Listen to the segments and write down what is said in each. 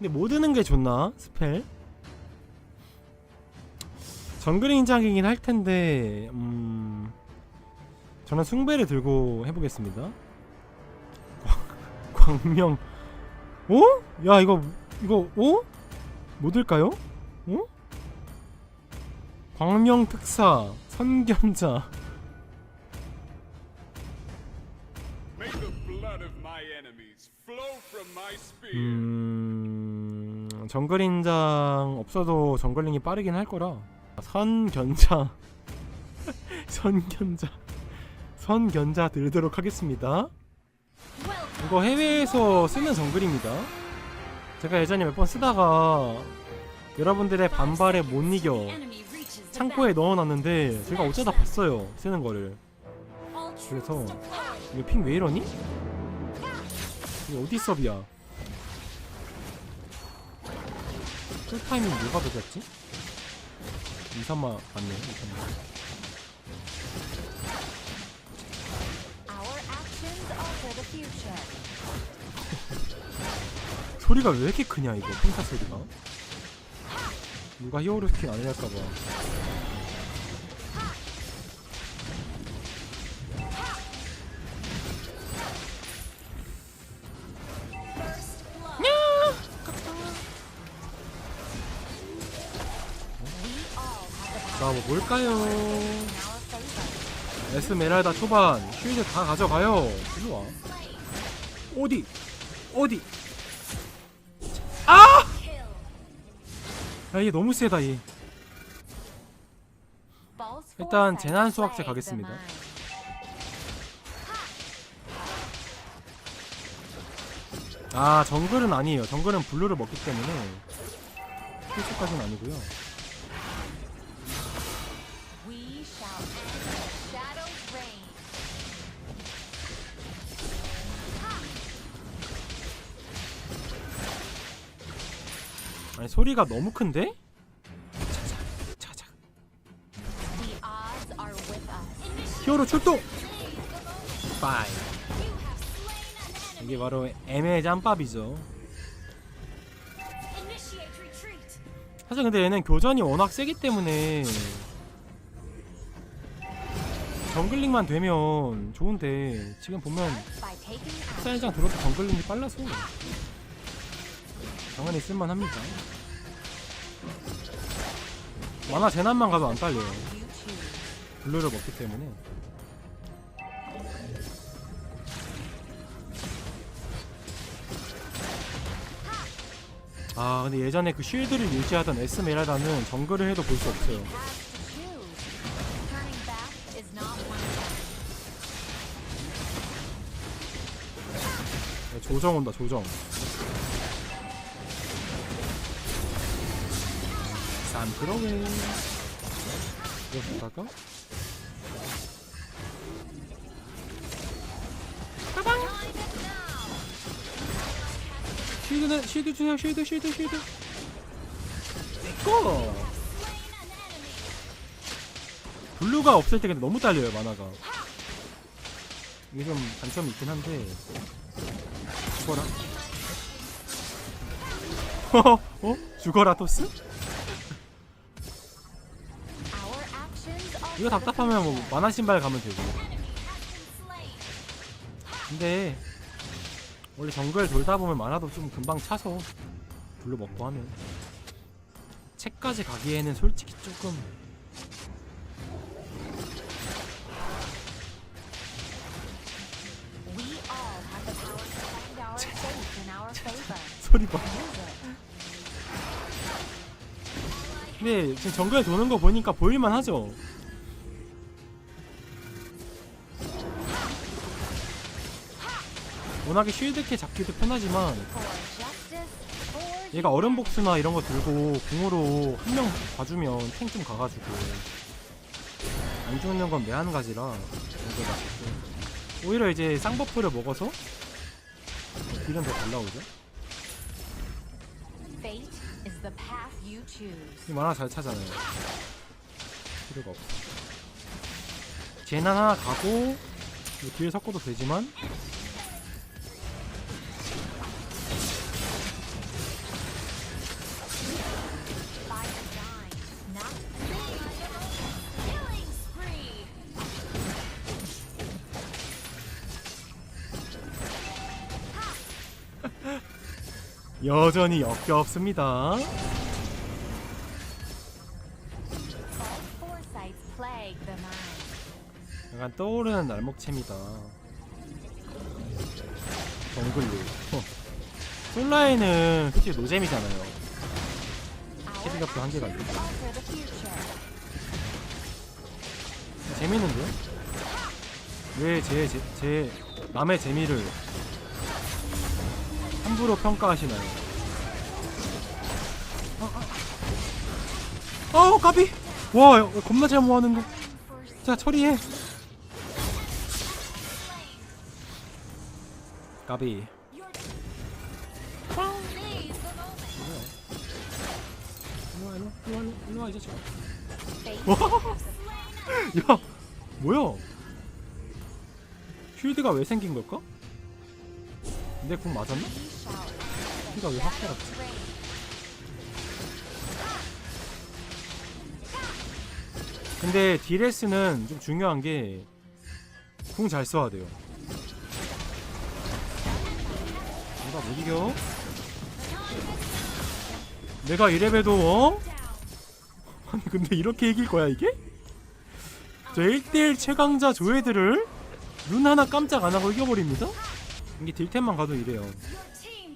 근데 뭐 드는 게 좋나? 스펠? 정글 인장이긴 할 텐데 음 저는 숭배를 들고 해보겠습니다. 광- 광명 어? 야 이거 이거 어? 뭐 들까요? 어? 광명 특사 선견자 May 정글 인장 없어도 정글링이 빠르긴 할 거라. 선견자. 선견자. 선견자 들도록 하겠습니다. 이거 해외에서 쓰는 정글입니다. 제가 예전에 몇 번 쓰다가 여러분들의 반발에 못 이겨 창고에 넣어놨는데 제가 어쩌다 봤어요 쓰는 거를. 그래서 이거 핑 왜 이러니? 이거 어디 서비야 뭐가 되겠지? 2, 3마 맞네 2, 3마 Our actions alter the future. 소리가 왜 이렇게 크냐 이거 평타 소리가 누가 히어로 스킨 안 해할까봐 뭘까요? In our favor. 에스메랄다 초반. 쉴드 다 가져가요. 일로 와. 어디 어디. 아! 야 얘 너무 세다 얘 일단 재난 the 가겠습니다. 아 정글은 아니에요. 정글은 블루를 먹기 때문에 필수까지는 아니고요 소리가 너무 큰데? 자자 자자. 히어로 출동! 빠이 이게 바로 애매의 짬밥이죠 사실 근데 얘는 교전이 워낙 세기 때문에 정글링만 되면 좋은데 지금 보면 사이장 들어도 정글링이 빨라서 당연히 쓸만합니다 만화 재난만 가도 안 딸려요. 블루를 먹기 때문에 아 근데 예전에 그 쉴드를 유지하던 에스메랄다는 정글을 해도 볼 수 없어요. 야, 조정 온다 조정 쌈그러게 이거 볼까? 쉴드는 쉴드 주세요 쉴드 쉴드 쉴드. 내꺼 블루가 없을 때 근데 너무 딸려요 만화가. 이게 좀 단점이 있긴 한데. 죽어라. 어? 죽어라 토스? 이거 답답하면 뭐 만화 신발 가면 되고 근데 원래 정글 돌다 보면 만화도 좀 금방 차서 블루 먹고 하면 책까지 가기에는 솔직히 조금. 소리 봐. 근데 지금 정글 도는 거 보니까 보일만 하죠 워낙에 쉴드캐 잡기도 편하지만 얘가 얼음 복수나 이런 거 들고 궁으로 한 명 봐주면 탱 좀 가가지고 안 죽는 건 매한 가지라 이거 맞고 오히려 이제 쌍버프를 먹어서 딜은 더 잘 나오죠. 이 만화 잘 차잖아요. 필요가 없어 재난 하나 가고 뭐 딜 섞어도 되지만 여전히 역겹습니다. 약간 떠오르는 날목챔이다. 정글로. 어. 솔라에는 솔직히 노잼이잖아요. 캐비값도 한계가 있고. 재밌는데요? 왜 제 제 제 남의 재미를 함부로 평가하시나요? 아, 아. 어, 까비! 와, 야, 겁나 잘 모았는데. 자, 처리해. 까비. 일로와, 일로와, 일로와, 일로와, 일로와, 이 자식아. Fate 와, 야, 뭐야? 쉴드가 왜 생긴 걸까? 내 궁 맞았나? 피가 왜확 달았지? Rain. 근데 DLS는 좀 중요한 게 궁 잘 써야 돼요. 내가 못 이겨? 내가 이래봬도 어? 아니 근데 이렇게 이길 거야 이게? 저 1대1 최강자 조회들을 눈 하나 깜짝 안 하고 이겨버립니다? 이게 딜템만 가도 이래요.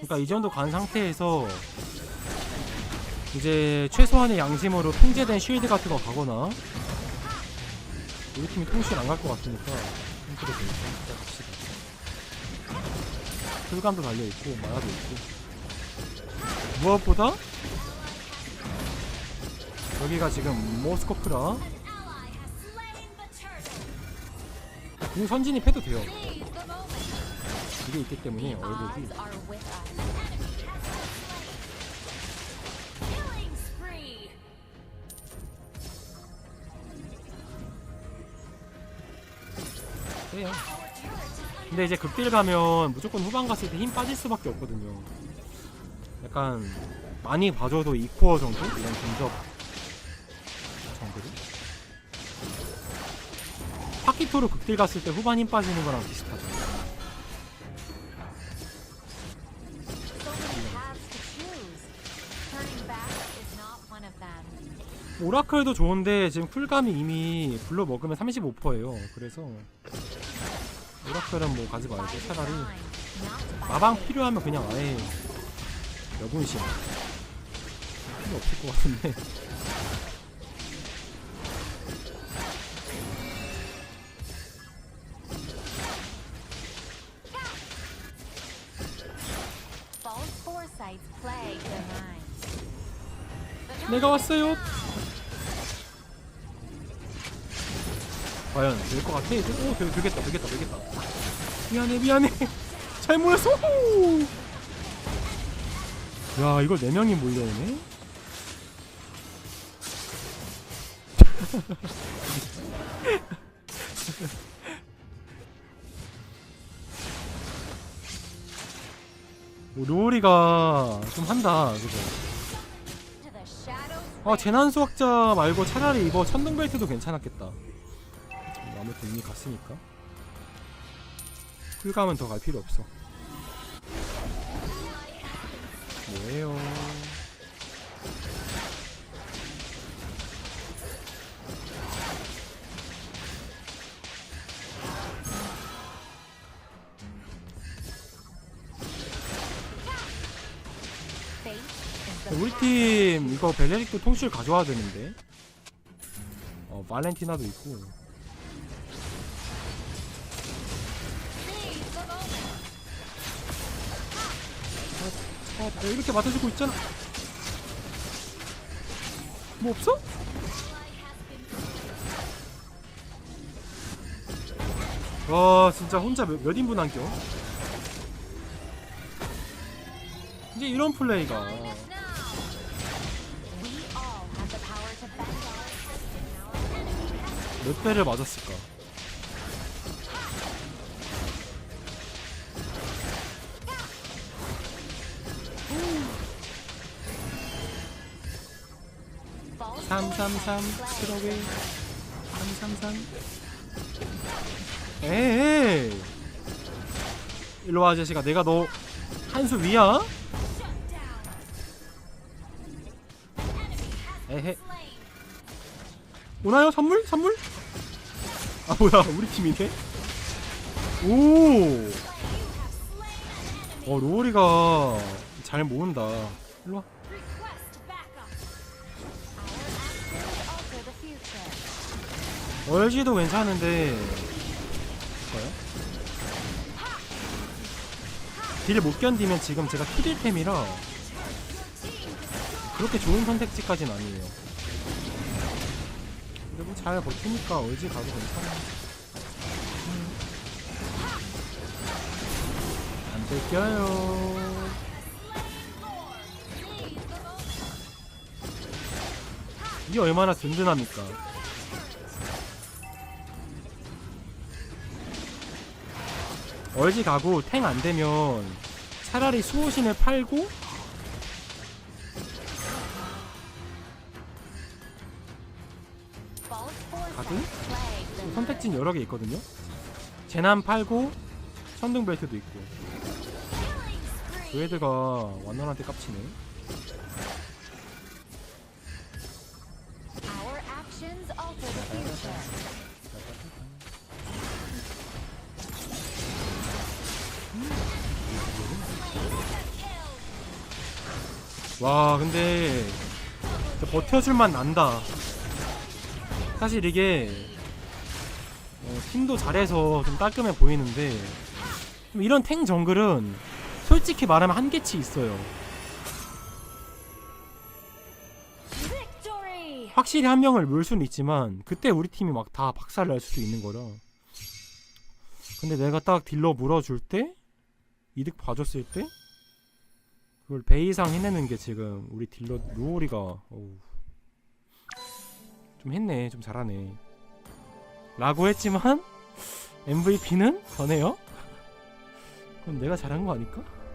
그러니까 이 정도 간 상태에서 이제 최소한의 양심으로 통제된 쉴드 같은 거 가거나 우리 팀이 통실 안 갈 것 같으니까 힘들어 보니까 갑시다. 풀감도 달려있고 마야도 있고 무엇보다 여기가 지금 모스코프라. 공 선진입 해도 돼요. 이게 있기 때문에 얼굴이. 세요. 근데 이제 극딜 가면 무조건 후반 갔을 때 힘 빠질 수밖에 없거든요. 약간 많이 봐줘도 2코어 정도? 이런 근접 정글이 파키토로 극딜 갔을 때 후반 힘 빠지는 거랑 비슷하죠 오라클도 좋은데 지금 쿨감이 이미 불러 먹으면 35%예요. 그래서 오라클은 뭐 가지 말고 차라리. 마방. 필요하면 그냥 아예 여분신. 필요 없을 것 같은데 내가 왔어요 과연 될 것 같아? 오 되, 되겠다 되겠다 되겠다 미안해 미안해 잘 모였어 호호. 야 이걸 4명이 몰려오네 오, 로리가 좀 한다 shadows. 아 재난 수학자 말고 차라리 이거 천둥 벨트도 괜찮았겠다. 뭐 아무튼 이미 갔으니까. 쿨감은 더 갈 필요 없어. 팀 이거 벨레릭도 통실 가져와야 되는데. 어 발렌티나도 있고. Moment. 아, 내가 이렇게 맞아주고 있잖아. 뭐 없어? 와 진짜 혼자 몇, 몇 인분 안겨? 이제 이런 플레이가 몇 배를 맞았을까? 삼삼삼 스트로웨이 삼삼삼 에이 일로와 아저씨가 내가 너 한 수 위야? 에헤 오나요 선물? 선물? 아 뭐야. 우리 팀이네 오어 어, 로우리가 잘 모은다. 일로와. 얼지도 괜찮은데. 뭐요? 딜을 못 견디면 지금 제가 투딜템이라 그렇게 좋은 선택지까지는 아니에요 잘 버티니까 얼지 가도 괜찮아 음. 안 뺏겨요 이게 얼마나 든든합니까 얼지 가고 탱 안 되면 차라리 수호신을 팔고 the 선택진 여러 개 있거든요. 재난 팔고 천둥 벨트도 있고. 깝치네. Actions alter the future. 와 근데 버텨줄만 난다. 사실 이게 어, 팀도 잘해서 좀 깔끔해 보이는데 좀 이런 탱 정글은 솔직히 말하면 한계치 있어요. 확실히 한 명을 물 수는 있지만 그때 우리 팀이 막 다 박살 날 수도 있는 거라. 근데 내가 딱 딜러 물어줄 때 이득 봐줬을 때 그걸 배 이상 해내는 게 지금 우리 딜러 루오리가 어우, 좀 했네 좀 잘하네 라고 했지만 MVP는 전해요? 그럼 내가 잘한 거 아닐까?